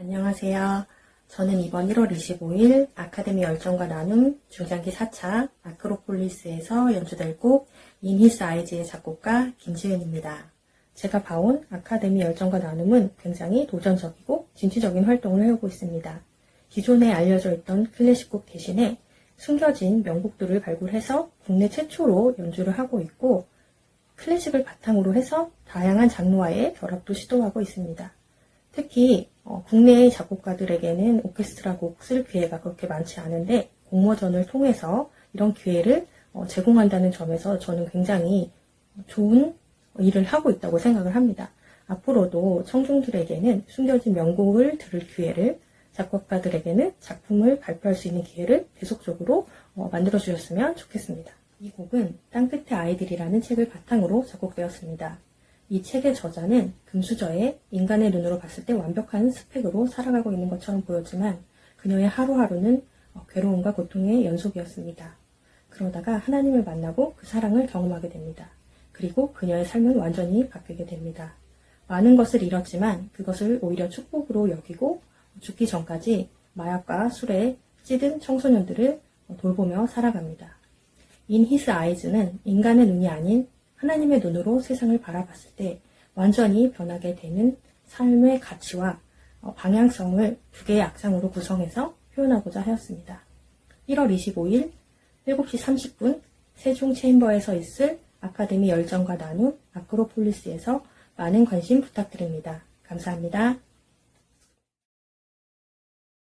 안녕하세요. 저는 이번 1월 25일 아카데미 열정과 나눔 중장기 4차 아크로폴리스에서 연주될 곡 인히스 아이즈의 작곡가 김지은입니다. 제가 봐온 아카데미 열정과 나눔은 굉장히 도전적이고 진취적인 활동을 해오고 있습니다. 기존에 알려져 있던 클래식곡 대신에 숨겨진 명곡들을 발굴해서 국내 최초로 연주를 하고 있고 클래식을 바탕으로 해서 다양한 장르와의 결합도 시도하고 있습니다. 특히 어, 국내의 작곡가들에게는 오케스트라 곡 쓸 기회가 그렇게 많지 않은데 공모전을 통해서 이런 기회를 어, 제공한다는 점에서 저는 굉장히 좋은 일을 하고 있다고 생각을 합니다. 앞으로도 청중들에게는 숨겨진 명곡을 들을 기회를 작곡가들에게는 작품을 발표할 수 있는 기회를 계속적으로 어, 만들어 주셨으면 좋겠습니다. 이 곡은 땅끝의 아이들이라는 책을 바탕으로 작곡되었습니다. 이 책의 저자는 금수저에 인간의 눈으로 봤을 때 완벽한 스펙으로 살아가고 있는 것처럼 보였지만 그녀의 하루하루는 어, 괴로움과 고통의 연속이었습니다. 그러다가 하나님을 만나고 그 사랑을 경험하게 됩니다. 그리고 그녀의 삶은 완전히 바뀌게 됩니다. 많은 것을 잃었지만 그것을 오히려 축복으로 여기고 죽기 전까지 마약과 술에 찌든 청소년들을 돌보며 살아갑니다. In His Eyes는 인간의 눈이 아닌 하나님의 눈으로 세상을 바라봤을 때 완전히 변하게 되는 삶의 가치와 어, 방향성을 두 개의 악상으로 구성해서 표현하고자 하였습니다. 1월 25일 7시 30분 세종 체인버에서 있을 아카데미 열정과 나눔 아크로폴리스에서 많은 관심 부탁드립니다. 감사합니다.